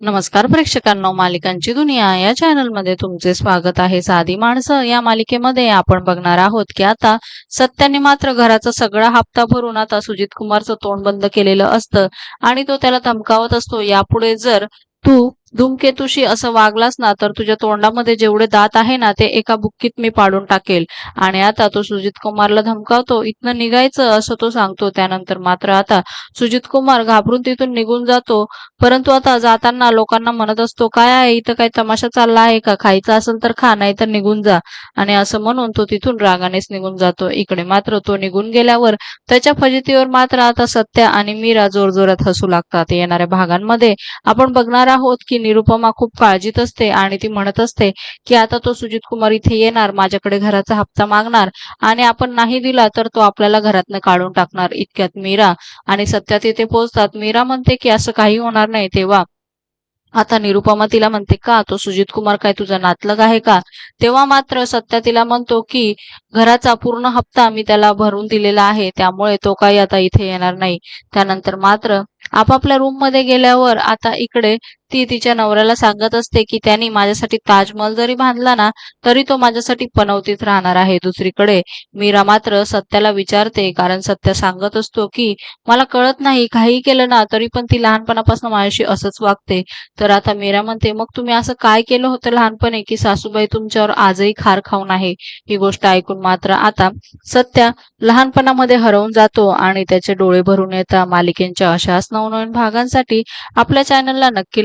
नमस्कार प्रेक्षकांना मालिकांची दुनिया. या चॅनलमध्ये तुमचे स्वागत आहे. साधी माणसं या मालिकेमध्ये आपण बघणार आहोत की आता सत्याने मात्र घराचा सगळा हप्ता भरून आता सुजित कुमारचं तोंड बंद केलेलं असतं आणि तो त्याला धमकावत असतो. यापुढे जर तू धूमकेतूशी असं वागलास ना तर तुझ्या तोंडामध्ये जेवढे दात आहे ना ते एका बुक्कीत मी पाडून टाकेल. आणि आता तो सुजित कुमारला धमकावतो इथनं निघायचं असं तो सांगतो. त्यानंतर मात्र आता सुजित कुमार घाबरून तिथून निघून जातो. परंतु आता जाताना लोकांना म्हणत असतो काय आहे? इथं काय तमाशा चालला आहे का? खायचं असेल तर खा नाही तर निघून जा. आणि असं म्हणून तो तिथून रागानेच निघून जातो. इकडे मात्र तो निघून गेल्यावर त्याच्या फजितीवर मात्र आता सत्या आणि मीरा जोरजोरात हसू लागतात. येणाऱ्या भागांमध्ये आपण बघणार आहोत की निरुपमा खूप काळजीत असते आणि ती म्हणत असते की आता तो सुजित कुमार इथे येणार माझ्याकडे घराचा हप्ता मागणार आणि आपण नाही दिला तर तो आपल्याला घरातनं काढून टाकणार इतक्यात मीरा. आणि सत्या तिथे पोहोचतात. मीरा म्हणते की असं काही होणार नाही. तेव्हा आता निरुपमा तिला म्हणते का तो सुजित कुमार काय तुझा नातलग आहे का? तेव्हा मात्र सत्या तिला म्हणतो की घराचा पूर्ण हप्ता मी त्याला भरून दिलेला आहे. त्यामुळे तो काही आता इथे येणार नाही. त्यानंतर मात्र आपापल्या रूममध्ये गेल्यावर आता इकडे ती तिच्या नवऱ्याला सांगत असते की त्यांनी माझ्यासाठी ताजमहल जरी बांधला ना तरी तो माझ्यासाठी पनवतीत राहणार आहे दुसरीकडे. मीरा मात्र सत्याला विचारते कारण सत्य सांगत असतो की मला कळत नाही काही केलं ना तरी पण ती लहानपणापासून माझ्याशी असंच वागते. तर आता मीरा म्हणते मग तुम्ही असं काय केलं होतं लहानपणी की सासूबाई तुमच्यावर आजही खार खाऊन आहे? ही गोष्ट ऐकून मात्र आता सत्या लहानपणामध्ये हरवून जातो आणि त्याचे डोळे भरून येतात मालिकेंच्या अशाच नवनवीन भागांसाठी आपल्या चॅनलला नक्की